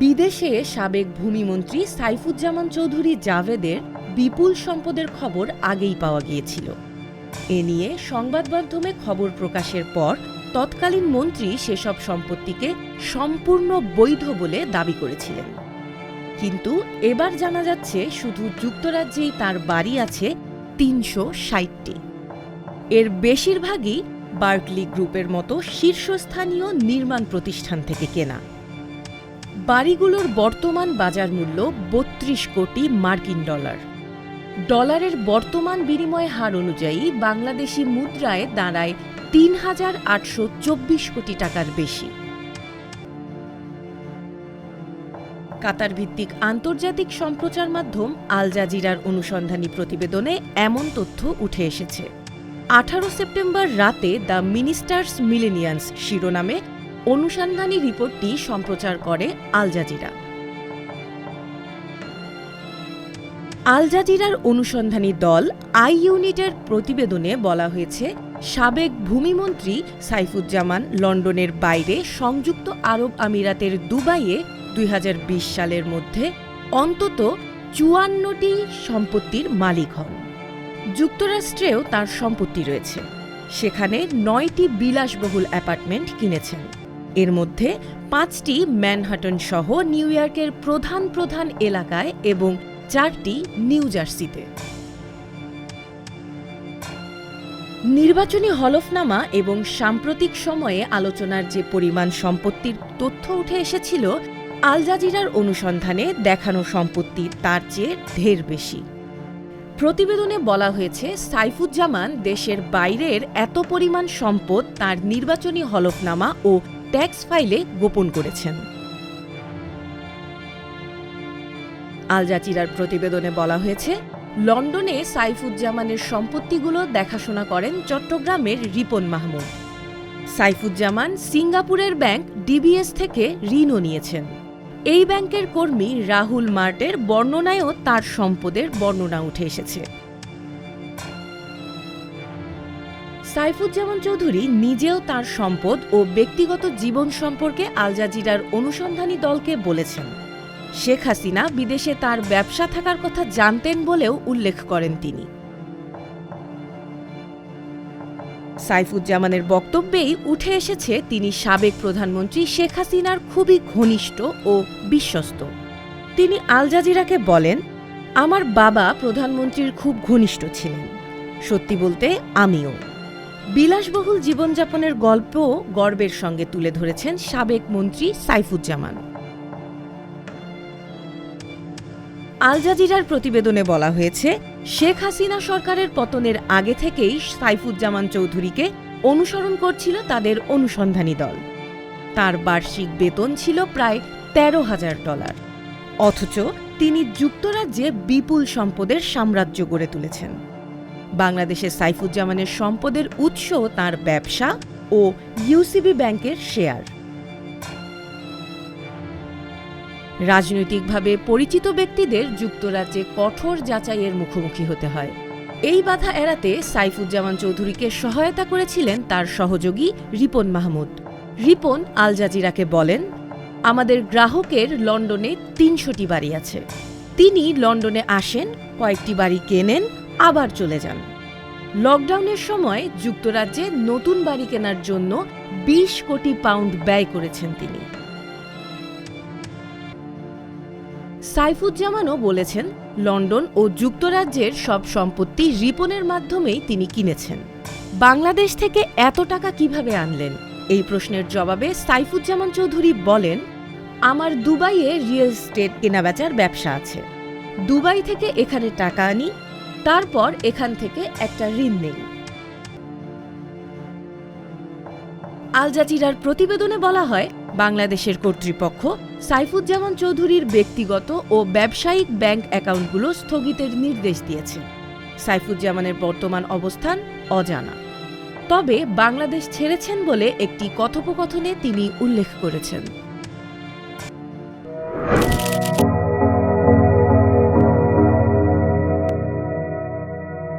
বিদেশে সাবেক ভূমিমন্ত্রী সাইফুজ্জামান চৌধুরী জাভেদের বিপুল সম্পদের খবর আগেই পাওয়া গিয়েছিল। এ নিয়ে সংবাদ মাধ্যমে খবর প্রকাশের পর তৎকালীন মন্ত্রী সেসব সম্পত্তিকে সম্পূর্ণ বৈধ বলে দাবি করেছিলেন। কিন্তু এবার জানা যাচ্ছে শুধু যুক্তরাজ্যেই তার বাড়ি আছে তিনশো ষাটটি। এর বেশিরভাগই বার্কলি গ্রুপের মতো শীর্ষস্থানীয় নির্মাণ প্রতিষ্ঠান থেকে কেনা। বাড়িগুলোর বর্তমান বাজার মূল্য বত্রিশ কোটি মার্কিন ডলার। ডলারের বর্তমান বিনিময় হার অনুযায়ী বাংলাদেশি মুদ্রায় দাঁড়ায় তিন হাজার আটশো চব্বিশ কোটি টাকার বেশি। কাতার ভিত্তিক আন্তর্জাতিক সম্প্রচার মাধ্যম আল জাজিরার অনুসন্ধানী প্রতিবেদনে এমন তথ্য উঠে এসেছে। আঠারো সেপ্টেম্বর রাতে দ্য মিনিস্টার্স মিলেনিয়ান্স শিরোনামে অনুসন্ধানী রিপোর্টটি সম্প্রচার করে আল জাজিরা। আল জাজিরার অনুসন্ধানী দল আই ইউনিটের প্রতিবেদনে বলা হয়েছে, সাবেক ভূমিমন্ত্রী সাইফুজ্জামান লন্ডনের বাইরে সংযুক্ত আরব আমিরাতের দুবাইয়ে দুই হাজার বিশ সালের মধ্যে অন্তত চুয়ান্নটি সম্পত্তির মালিক হন। যুক্তরাষ্ট্রেও তার সম্পত্তি রয়েছে। সেখানে নয়টি বিলাসবহুল অ্যাপার্টমেন্ট কিনেছেন। এর মধ্যে পাঁচটি ম্যানহাটন সহ নিউ ইয়র্কের প্রধান প্রধান এলাকায় এবং চারটি নিউ জার্সিতে। নির্বাচনী হলফনামা এবং সাম্প্রতিক সময়ে আলোচনার যে পরিমাণ সম্পত্তির তথ্য উঠে এসেছিল, আল জাজিরার অনুসন্ধানে দেখানো সম্পত্তি তার চেয়ে ঢের বেশি। প্রতিবেদনে বলা হয়েছে, সাইফুজ্জামান দেশের বাইরের এত পরিমাণ সম্পদ তার নির্বাচনী হলফনামা ও ট্যাক্স ফাইলে গোপন করেছেন। আল জাজিরার প্রতিবেদনে বলা হয়েছে, লন্ডনে সাইফুজ্জামানের সম্পত্তিগুলো দেখাশোনা করেন চট্টগ্রামের রিপন মাহমুদ। সাইফুজ্জামান সিঙ্গাপুরের ব্যাংক ডিবিএস থেকে ঋণও নিয়েছেন। এই ব্যাংকের কর্মী রাহুল মার্টের বর্ণনায়ও তার সম্পদের বর্ণনা উঠে এসেছে। সাইফুজ্জামান চৌধুরী নিজেও তার সম্পদ ও ব্যক্তিগত জীবন সম্পর্কে আল জাজিরার অনুসন্ধানী দলকে বলেছেন। শেখ হাসিনা বিদেশে তার ব্যবসা থাকার কথা জানতেন বলেও উল্লেখ করেন তিনি। সাইফুজ্জামানের বক্তব্যেই উঠে এসেছে তিনি সাবেক প্রধানমন্ত্রী শেখ হাসিনার খুবই ঘনিষ্ঠ ও বিশ্বস্ত। তিনি আল জাজিরাকে বলেন, আমার বাবা প্রধানমন্ত্রীর খুব ঘনিষ্ঠ ছিলেন। সত্যি বলতে আমিও। বিলাসবহুল জীবনযাপনের গল্প গর্বের সঙ্গে তুলে ধরেছেন সাবেক মন্ত্রী সাইফুজ্জামান। আল জাজিরার প্রতিবেদনে বলা হয়েছে, শেখ হাসিনা সরকারের পতনের আগে থেকেই সাইফুজ্জামান চৌধুরীকে অনুসরণ করছিল তাদের অনুসন্ধানী দল। তার বার্ষিক বেতন ছিল প্রায় তেরো হাজার ডলার। অথচ তিনি যুক্তরাজ্যে বিপুল সম্পদের সাম্রাজ্য গড়ে তুলেছেন। বাংলাদেশে সাইফুজ্জামানের সম্পদের উৎস তার ব্যবসা ও ইউসিবি ব্যাংকের শেয়ার। রাজনৈতিকভাবে পরিচিত ব্যক্তিদের যুক্তরাজ্যে কঠোর যাচাইয়ের মুখোমুখি হতে হয়। এই বাধা এড়াতে সাইফুজ্জামান চৌধুরীকে সহায়তা করেছিলেন তার সহযোগী রিপন মাহমুদ। রিপন আল জাজিরাকে বলেন, আমাদের গ্রাহকের লন্ডনে তিনশোটি বাড়ি আছে। তিনি লন্ডনে আসেন, কয়েকটি বাড়ি কেনেন আবার চলে যান। লকডাউনের সময় যুক্তরাজ্যে নতুন বাড়ি কেনার জন্য ২০ কোটি পাউন্ড ব্যয় করেছেন তিনি। সাইফুজ্জামানও বলেছেন, লন্ডন ও যুক্তরাজ্যের সব সম্পত্তি রিপনের মাধ্যমেই তিনি কিনেছেন। বাংলাদেশ থেকে এত টাকা কীভাবে আনলেন? এই প্রশ্নের জবাবে সাইফুজ্জামান চৌধুরী বলেন, আমার দুবাইয়ে রিয়েল এস্টেট কেনাবেচার ব্যবসা আছে। দুবাই থেকে এখানে টাকা আনি তারপর এখান থেকে একটা ঋণ নেই। আল জাজিরার প্রতিবেদনে বলা হয়, বাংলাদেশের কর্তৃপক্ষ সাইফুজ্জামান চৌধুরীর ব্যক্তিগত ও ব্যবসায়িক ব্যাংক অ্যাকাউন্টগুলো স্থগিতের নির্দেশ দিয়েছে। সাইফুজ্জামানের বর্তমান অবস্থান অজানা। তবে বাংলাদেশ ছেড়েছেন বলে একটি কথোপকথনে তিনি উল্লেখ করেছেন।